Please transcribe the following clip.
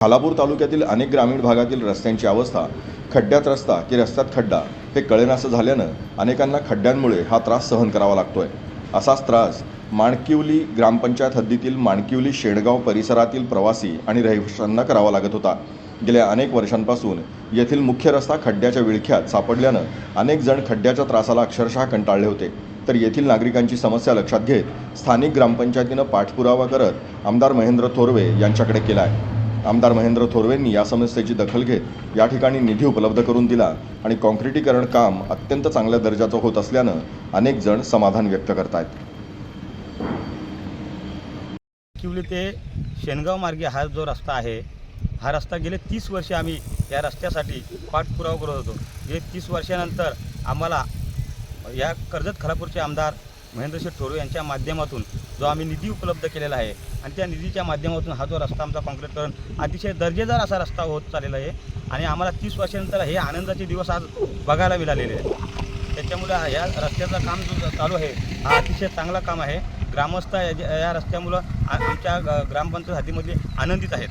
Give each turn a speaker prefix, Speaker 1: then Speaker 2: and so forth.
Speaker 1: खालापूर तालुक्यातील अनेक ग्रामीण भागातील रस्त्यांची अवस्था खड्ड्यात रस्ता की रस्त्यात खड्डा हे कळेनासं झाल्यानं अनेकांना खड्ड्यांमुळे हा त्रास सहन करावा लागतोय. असाच त्रास माणकिवली ग्रामपंचायत हद्दीतील माणकिवली शेणगाव परिसरातील प्रवासी आणि रहिवाशांना करावा लागत होता. गेल्या अनेक वर्षांपासून येथील मुख्य रस्ता खड्ड्याच्या विळख्यात सापडल्यानं अनेक जण खड्ड्याच्या त्रासाला अक्षरशः कंटाळले होते. तर येथील नागरिकांची समस्या लक्षात घेत स्थानिक ग्रामपंचायतीनं पाठपुरावा करत आमदार महेंद्र थोरवे यांच्याकडे केला आहे आमदार महेंद्र थोरवेंनी या समस्येची दखल घेत या ठिकाणी निधी उपलब्ध करून दिला आणि कॉन्क्रिटीकरण काम अत्यंत चांगल्या दर्जाचं होत असल्यानं अनेक जण समाधान व्यक्त करतायत.
Speaker 2: किवली ते शेनगाव मार्गे हा जो रस्ता आहे हा रस्ता गेले तीस वर्षे आम्ही या रस्त्यासाठी पाठपुरावा करत होतो. गेले तीस वर्षानंतर आम्हाला या कर्जत खलापूरचे आमदार महेंद्रशेठ थोरवे यांच्या माध्यमातून जो आम्ही निधी उपलब्ध केलेला आहे आणि त्या निधीच्या माध्यमातून हा जो रस्ता आमचा कॉन्क्रीटकरण अतिशय दर्जेदार असा रस्ता होत चाललेला आहे. आणि आम्हाला तीस वर्षानंतर हे आनंदाचे दिवस आज बघायला मिळालेले आहेत. त्याच्यामुळे ह्या या रस्त्याचं काम जो चालू आहे हा अतिशय चांगला काम आहे. ग्रामस्थ या या रस्त्यामुळं आमच्या ग्रामपंचायत हद्दीमध्ये आनंदित आहेत.